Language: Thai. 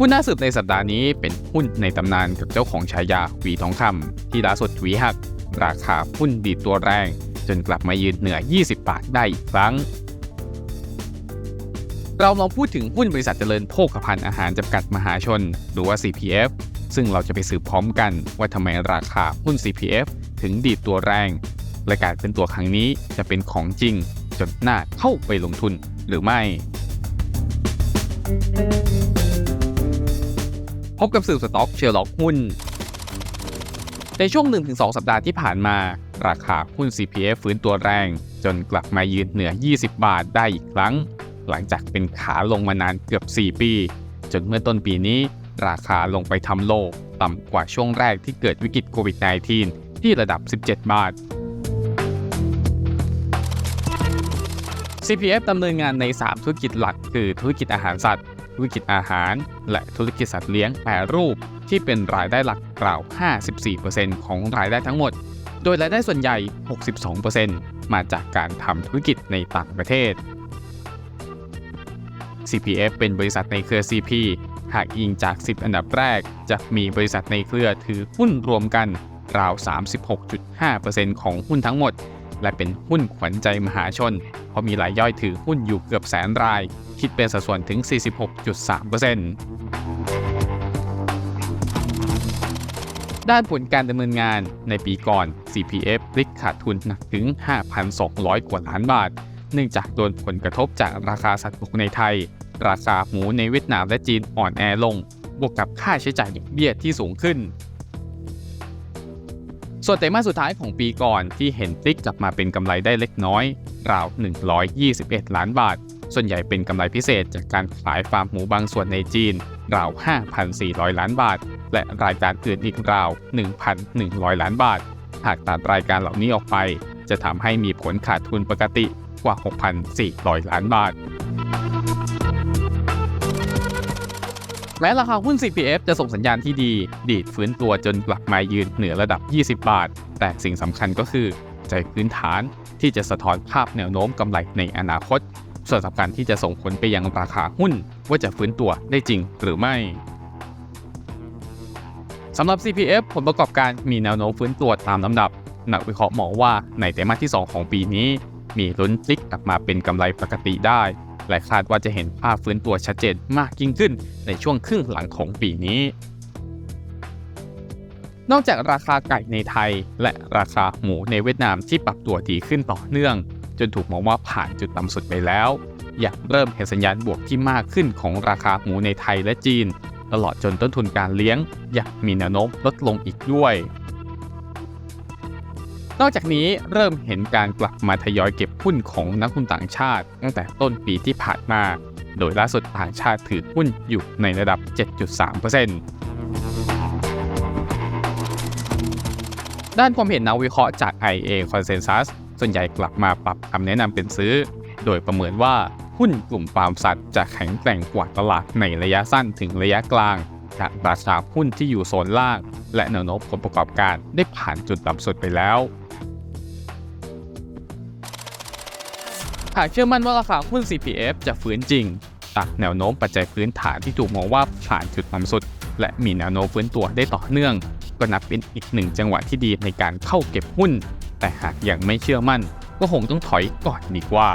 หุ้นน่าสืบในสัปดาห์นี้เป็นหุ้นในตำนานกับเจ้าของฉายาหวีทองคำที่ล่าสุดหวีหัก ราคาหุ้นดีตัวแรง จนกลับมายืนเหนือ 20 บาทได้อีกครั้ง เราลองพูดถึงหุ้นบริษัทเจริญโภคภัณฑ์อาหารจำกัดมหาชน หรือว่า CPF ซึ่งเราจะไปสืบพร้อมกันว่าทำไมราคาหุ้น CPF ถึงดีตัวแรง และการเป็นตัวครั้งนี้จะเป็นของจริง จนน่าเข้าไปลงทุนหรือไม่ พบกับสื่อสต็อกเชียร์ล็อกหุ้น ในช่วง 1-2 สัปดาห์ที่ผ่านมา ราคาหุ้น CPF ฟื้นตัวแรง จนกลับมายืนเหนือ 20 บาทได้อีกครั้ง หลังจากเป็นขาลงมานานเกือบ 4 ปี จนเมื่อต้นปีนี้ราคาลงไปทำโลกต่ำกว่าช่วงแรกที่เกิดวิกฤตโควิด -19 ที่ระดับ 17 บาท CPF ดำเนินงานใน 3 ธุรกิจหลักคือธุรกิจอาหารสัตว์ ธุรกิจอาหาร และธุรกิจสัตว์เลี้ยงแปรรูป ที่เป็นรายได้หลักกล่าว 54%ของรายได้ทั้งหมด โดยรายได้ส่วนใหญ่ 62%มาจากการทำธุรกิจในต่างประเทศ CPF เป็นบริษัทในเครือ CP หากอิงจาก 10 อันดับแรก จะมีบริษัทในเครือถือหุ้นรวมกันราว 36.5%ของหุ้นทั้งหมด และเป็นหุ้นขวัญใจมหาชน เพราะมีรายย่อยถือหุ้นอยู่เกือบแสนราย คิดเป็นสัดส่วนถึง 46.3%ด้านผลการดำเนินงานในปีก่อน CPF พลิกขาดทุนหนักถึง 5,200 กว่าล้านบาท เนื่องจากโดนผลกระทบจากราคาสัตว์บกในไทย ราคาหมูในเวียดนามและจีนอ่อนแอลง บวกกับค่าใช้จ่ายดอกเบี้ยที่สูงขึ้น ส่วนไตรมาสสุดท้ายของปีก่อนที่เห็นพลิกกลับมาเป็นกำไรได้เล็กน้อย ราว 121 ล้านบาท ส่วนใหญ่เป็นกำไรพิเศษจากการขายฟาร์มหมูบางส่วนในจีน ราว 5,400 ล้านบาท และรายการอื่นอีกราว 1,100 ล้านบาท หากตัดรายการเหล่านี้ออกไป จะทำให้มีผลขาดทุนปกติกว่า 6,400 ล้านบาท แม้ราคาหุ้น CPF จะส่งสัญญาณที่ดี ดีดฟื้นตัวจนกลับมายืนเหนือระดับ 20 บาท แต่สิ่งสำคัญก็คือใจพื้นฐานที่จะสะท้อนภาพแนวโน้มกำไรในอนาคต ส่วนสำคัญที่จะส่งผลไปยังราคาหุ้น ว่าจะฟื้นตัวได้จริงหรือไม่สำหรับ CPF ผลประกอบการมีแนวโน้มฟื้นตัวตามลำดับ นักวิเคราะห์มองว่าในไตรมาสที่ 2 ของปีนี้ มีลุ้นพลิกกลับมาเป็นกำไรปกติได้ และคาดว่าจะเห็นภาพฟื้นตัวชัดเจนมากยิ่งขึ้นในช่วงครึ่งหลังของปีนี้ นอกจากราคาไก่ในไทย และราคาหมูในเวียดนามที่ปรับตัวดีขึ้นต่อเนื่อง จนถูกมองว่าผ่านจุดต่ำสุดไปแล้ว อยากเริ่มเห็นสัญญาณบวกที่มากขึ้นของราคาหมูในไทยและจีน ตลอดจนต้นทุนการเลี้ยงอยากมีแนวโน้มลดลงอีกด้วย นอกจากนี้เริ่มเห็นการกลับมาทยอยเก็บหุ้นของนักทุนต่างชาติ ตั้งแต่ต้นปีที่ผ่านมา โดยล่าสุดต่างชาติถือหุ้นอยู่ในระดับ 7.3%ด้านความเห็นนักวิเคราะห์จาก IA Consensus ส่วนใหญ่กลับมาปรับคำแนะนำเป็นซื้อ โดยประเมินว่าหุ้นกลุ่มฟาร์มสัตว์จะแข็งแกร่งกว่าตลาดในระยะสั้นถึงระยะกลางจากราคาหุ้นที่อยู่โซนล่าง และแนวโน้มผลประกอบการได้ผ่านจุดต่ำสุดไปแล้ว หากเชื่อมั่นว่าราคาหุ้น CPF จะฟื้นจริงตักแนวโน้มปัจจัยพื้นฐานที่ถูกมองว่าผ่านจุดต่ำสุด และมีแนวโน้มฟื้นตัวได้ต่อเนื่อง ก็นับเป็นอีกหนึ่งจังหวะที่ดีในการเข้าเก็บหุ้น แต่หากยังไม่เชื่อมั่น ก็คงต้องถอยก่อนดีกว่า